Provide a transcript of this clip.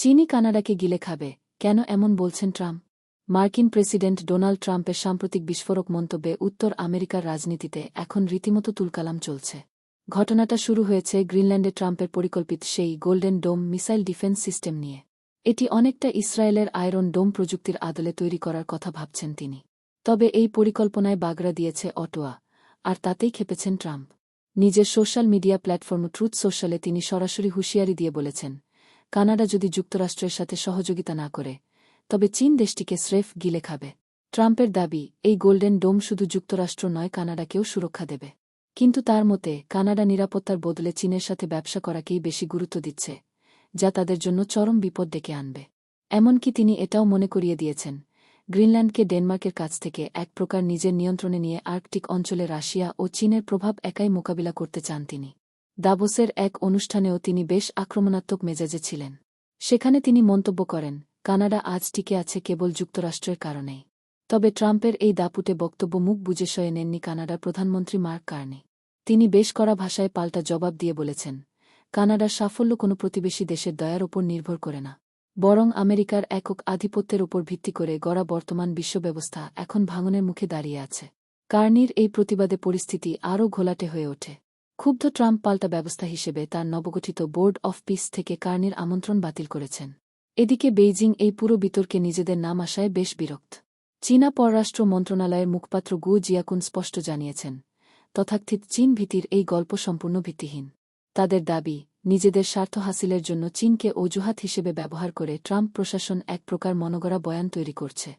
চীনই কানাডাকে গিলে খাবে, কেন এমন বলছেন ট্রাম্প? মার্কিন প্রেসিডেন্ট ডোনাল্ড ট্রাম্পের সাম্প্রতিক বিস্ফোরক মন্তব্যে উত্তর আমেরিকার রাজনীতিতে এখন রীতিমতো তুলকালাম চলছে। ঘটনাটা শুরু হয়েছে গ্রিনল্যান্ডে ট্রাম্পের পরিকল্পিত সেই golden dome missile defence system নিয়ে। এটি অনেকটা ইসরায়েলের আয়রন ডোম প্রযুক্তির আদলে তৈরি করার কথা ভাবছেন তিনি। তবে এই পরিকল্পনায় বাগড়া দিয়েছে অটোয়া, আর তাতেই খেপেছেন ট্রাম্প। নিজের সোশ্যাল মিডিয়া প্ল্যাটফর্ম ট্রুথ সোশ্যালে তিনি সরাসরি হুঁশিয়ারি দিয়ে বলেছেন কানাডা যদি যুক্তরাষ্ট্রের সাথে সহযোগিতা না করে, তবে চীন দেশটিকে স্রেফ গিলে খাবে। ট্রাম্পের দাবি, এই গোল্ডেন ডোম শুধু যুক্তরাষ্ট্র নয়, কানাডাকেও সুরক্ষা দেবে। কিন্তু তার মতে, কানাডা নিরাপত্তার বদলে চীনের সাথে ব্যবসা করাকেই বেশি গুরুত্ব দিচ্ছে, যা তাদের জন্য চরম বিপদ ডেকে আনবে। এমনকি তিনি এটাও মনে করিয়ে দিয়েছেন, গ্রিনল্যান্ডকে ডেনমার্কের কাছ থেকে এক প্রকার নিজের নিয়ন্ত্রণে নিয়ে আর্কটিক অঞ্চলে রাশিয়া ও চীনের প্রভাব একাই মোকাবিলা করতে চান তিনি। দাবোসের এক অনুষ্ঠানেও তিনি বেশ আক্রমণাত্মক মেজাজে ছিলেন। সেখানে তিনি মন্তব্য করেন, কানাডা আজ টিকে আছে কেবল যুক্তরাষ্ট্রের কারণেই তবে ট্রাম্পের এই দাপুটে বক্তব্য মুখ বুঝে সয়ে নেননি কানাডার প্রধানমন্ত্রী মার্ক কার্নি। তিনি বেশ করা ভাষায় পাল্টা জবাব দিয়ে বলেছেন, কানাডার সাফল্য কোনো প্রতিবেশী দেশের দয়ার ওপর নির্ভর করে না। বরং আমেরিকার একক আধিপত্যের ওপর ভিত্তি করে গড়া বর্তমান বিশ্বব্যবস্থা এখন ভাঙনের মুখে দাঁড়িয়ে আছে। কার্নির এই প্রতিবাদে পরিস্থিতি আরও ঘোলাটে হয়ে ওঠে। ক্ষুব্ধ ট্রাম্প পাল্টা ব্যবস্থা হিসেবে তার নবগঠিত বোর্ড অফ পিস থেকে কার্নির আমন্ত্রণ বাতিল করেছেন। এদিকে বেইজিং এই পুরো বিতর্কে নিজেদের নাম আসায় বেশ বিরক্ত। চীনা পররাষ্ট্র মন্ত্রণালয়ের মুখপাত্র গু জিয়াকুন স্পষ্ট জানিয়েছেন, তথাকথিত চীন ভীতির এই গল্প সম্পূর্ণ ভিত্তিহীন। তাদের দাবি, নিজেদের স্বার্থ হাসিলের জন্য চীনকে অজুহাত হিসেবে ব্যবহার করে ট্রাম্প প্রশাসন এক প্রকার মনগড়া বয়ান তৈরি করছে।